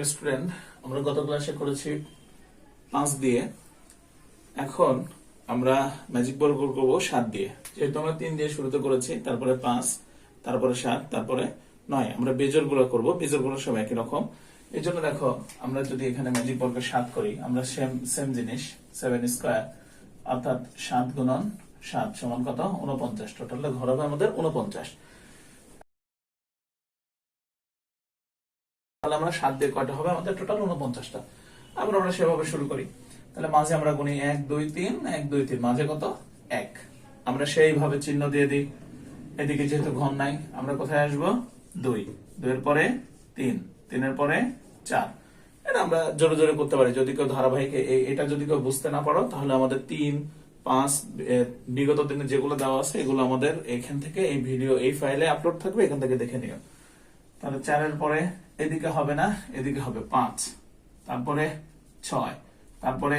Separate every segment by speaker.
Speaker 1: Dear student আমরা গত ক্লাসে করেছি পাঁচ দিয়ে। এখন আমরা ম্যাজিক বর্গ করব সাত দিয়ে। যেহেতু আমরা তিন দিয়ে শুরুতে করেছি, তারপরে পাঁচ, তারপরে সাত, তারপরে নয়। আমরা বেজরগুলো করব বেজরগুলো সব একই রকম। এই জন্য দেখো, আমরা যদি এখানে ম্যাজিক বর্গের সাত করি, আমরা সেম সেম জিনিস সেভেন স্কোয়ার অর্থাৎ সাত গুণন সাত সমান কত? উনপঞ্চাশ টোটাল ঘর হবে আমাদের উনপঞ্চাশ তাহলে আমরা সাত দিয়ে কয়টা হবে? আমাদের টোটাল উনপঞ্চাশটা আবার আমরা সেভাবে শুরু করি। তাহলে মাঝে আমরা গুনি এক, দুই, তিন, এক, দুই, তিন। মাঝে কত? এক। আমরা সেইভাবে চিহ্ন দিয়ে দিই। এদিকে যেহেতু ঘন নাই, আমরা কোথায় আসব? দুই। দুইয়ের পরে তিন। তিনের পরে চার। এটা আমরা জোরে জোরে করতে পারি। যদি কেউ ধারাবাহিক এটা যদি কেউ বুঝতে না পারো, তাহলে আমাদের তিন, পাঁচ বিগত দিনে যেগুলো দেওয়া আছে, এগুলো আমাদের এখান থেকে এই ভিডিও, এই ফাইলে আপলোড থাকবে, এখান থেকে দেখে নিও। তাহলে চারের পরে এদিকে হবে না, এদিকে হবে পাঁচ, তারপরে ছয়, তারপরে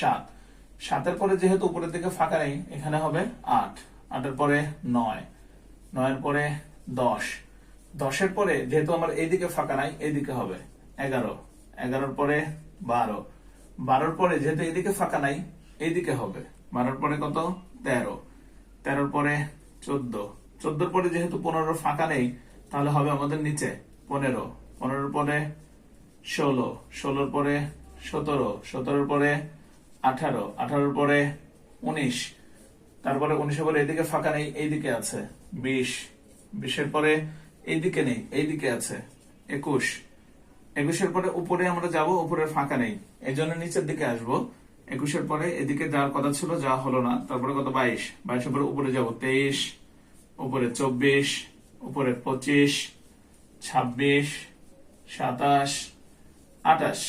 Speaker 1: সাত। সাতের পরে যেহেতু উপরের দিকে ফাঁকা নেই, এখানে হবে আট, আটের পরে নয়, নয়ের পরে দশ। দশের পরে যেহেতু আমার এইদিকে ফাঁকা নাই, এইদিকে হবে এগারো, এগারোর পরে বারো। বারোর পরে যেহেতু এইদিকে ফাঁকা নাই, এইদিকে হবে। বারোর পরে কত? তেরো। তেরোর পরে চোদ্দ। চোদ্দোর পরে যেহেতু পনেরো ফাঁকা নেই, তাহলে হবে আমাদের নিচে পনেরো। পনেরোর পরে ষোলো, ষোলোর পরে সতেরো, সতেরোর পরে আঠারো, আঠারোর পরে উনিশ, তারপরে উনিশের পরে এদিকে ফাঁকা নেই, এইদিকে আছে বিশ, বিশের পরে এইদিকে নেই, এইদিকে আছে একুশ, একুশের পরে উপরে আমরা যাব উপরে ফাঁকা নেই এই জন্য নিচের দিকে আসব। একুশের পরে এদিকে যাওয়ার কথা ছিল, যা হলো না, তারপরে কত? বাইশ, বাইশের পরে উপরে যাব, তেইশ, উপরে চব্বিশ, উপরে পঁচিশ, ছাব্বিশ সাতাশ আটাশ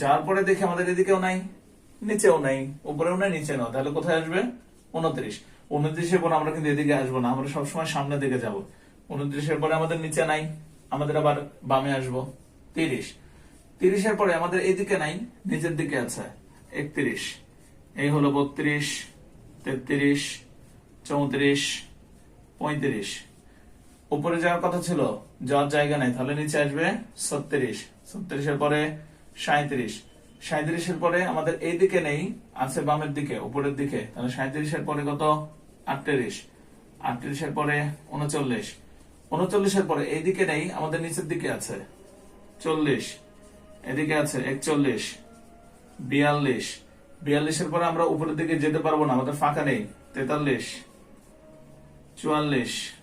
Speaker 1: যার পরে দেখে আমাদের এদিকেও নাই, নিচেও নাই, উপরেও নাই, নিচে নাও তাহলে কোথায় আসবে? উনত্রিশ। উনত্রিশের পরে আমরা কিন্তু এদিকে আসব না, আমরা সবসময় সামনের দিকে যাব। উনত্রিশের পরে আমাদের নিচে নাই, আমাদের আবার বামে আসব। তিরিশ। তিরিশের পরে আমাদের এদিকে নাই, নিচের দিকে আছে, একত্রিশ। এই হলো বত্রিশ, তেত্রিশ, চৌত্রিশ, পঁয়ত্রিশ। উপরে যাওয়ার কথা ছিল, যাওয়ার জায়গা নাই। তাহলে নিচে আসবে ছত্রিশ। ছত্রিশের পরে সাঁত্রিশ সাঁত্রিশের পরে আমাদের এই দিকে নেই, আছে বামের দিকে, উপরের দিকে। তাহলে সাঁত্রিশের পরে কত? আটত্রিশ। আটত্রিশের পরে উনচল্লিশ। উনচল্লিশের পরে এই দিকে নেই, আমাদের নিচের দিকে আছে চল্লিশ। এদিকে আছে একচল্লিশ। বিয়াল্লিশ। বিয়াল্লিশের পরে আমরা উপরের দিকে যেতে পারব না, আমাদের ফাঁকা নেই। তেতাল্লিশ। চুয়াল্লিশ।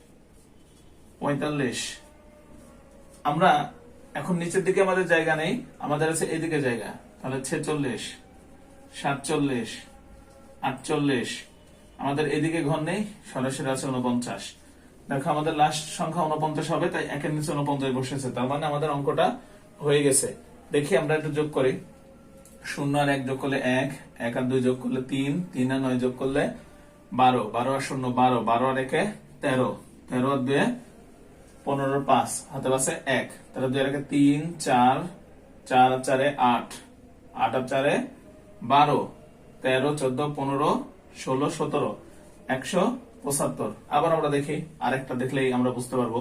Speaker 1: পঁয়তাল্লিশ। আমরা এখন নিচের দিকে আমাদের জায়গা নেই, আমাদের আছে এদিকে জায়গা, তাহলে ছেচল্লিশ, সাতচল্লিশ, আটচল্লিশ। আমাদের এদিকে ঘর নেই, সরাসরি আছে উনপঞ্চাশ দেখো আমাদের লাস্ট সংখ্যা উনপঞ্চাশ হবে, তাই একের নিচে উনপঞ্চাশ বসেছে, তার মানে আমাদের অঙ্কটা হয়ে গেছে। দেখি আমরা একটু যোগ করি। শূন্য আর এক যোগ করলে এক এক আর দুই যোগ করলে তিন তিন আর নয় যোগ করলে বারো বারো আর শূন্য বারো বারো আর একে তেরো তেরো আর দুয়ে পনেরো পাঁচ হাতে পাশে এক। তাহলে দুই একে তিন, চার চার চারে আট। আট আর চারে বারো। তেরো, চোদ্দ, পনেরো, ষোলো, সতেরো, একশো পঁচাত্তর। আবার আমরা দেখি, আরেকটা দেখলেই আমরা বুঝতে পারব।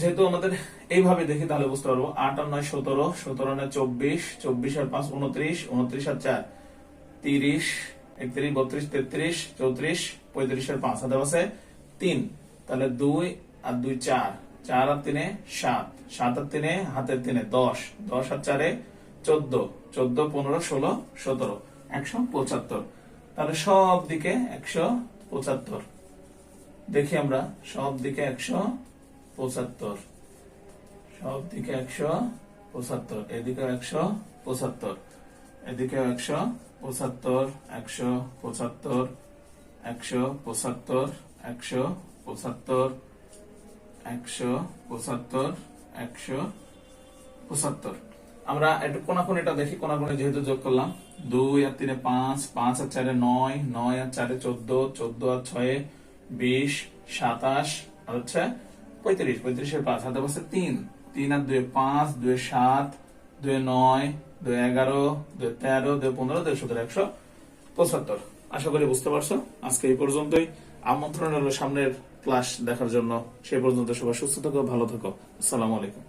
Speaker 1: যেহেতু আমাদের এইভাবে দেখি, তাহলে বুঝতে পারব। আট আর নয়, সতেরো সতেরো নয়, চব্বিশ চব্বিশ আর পাঁচ, উনত্রিশ উনত্রিশ আর চার। তিরিশ, একত্রিশ, বত্রিশ, তেত্রিশ, চৌত্রিশ, পঁয়ত্রিশ আর পাঁচ। হাতে আছে তিন। তাহলে দুই আর দুই চার। চার আর তিনে সাত। সাত আর তিনে, হাতের তিনে দশ। দশ আর চারে চোদ্দ। চোদ্দ, পনেরো, ষোলো, সতেরো। একশো পঁচাত্তর। তাহলে সব দিকে একশো পঁচাত্তর। দেখি আমরা, সব দিকে একশো পঁচাত্তর। সব দিকে একশো পঁচাত্তর। এদিকে একশো পঁচাত্তর। এদিকে একশো পঁচাত্তর একশো পঁচাত্তর একশো পঁচাত্তর একশো পঁচাত্তর। একশো পঁচাত্তর একশো পঁচাত্তর। আমরা একটু কোনাকুনিটা দেখি, কোনাকুনি যেহেতু যোগ করলাম। দুই আর তিনে পাঁচ পাঁচ আর চারে নয় নয় আর চারে চোদ্দ চোদ্দ আর ছয়ে বিশ, সাতাশ, আর হচ্ছে পঁয়ত্রিশ, পঁয়ত্রিশের পাঁচ, হাতে বসে তিন। তিন আর দুই পাঁচ দুই সাত দুই নয় দুই এগারো দুই তেরো দুই পনেরো দুই সতেরো, একশো পঁচাত্তর। আশা করি বুঝতে পারছ। আজকে এই পর্যন্তই। আমন্ত্রণ হলো সামনের ক্লাস দেখার জন্য সেই পর্যন্ত সবাই সুস্থ থাকো ভালো থাকো। আসসালামু আলাইকুম।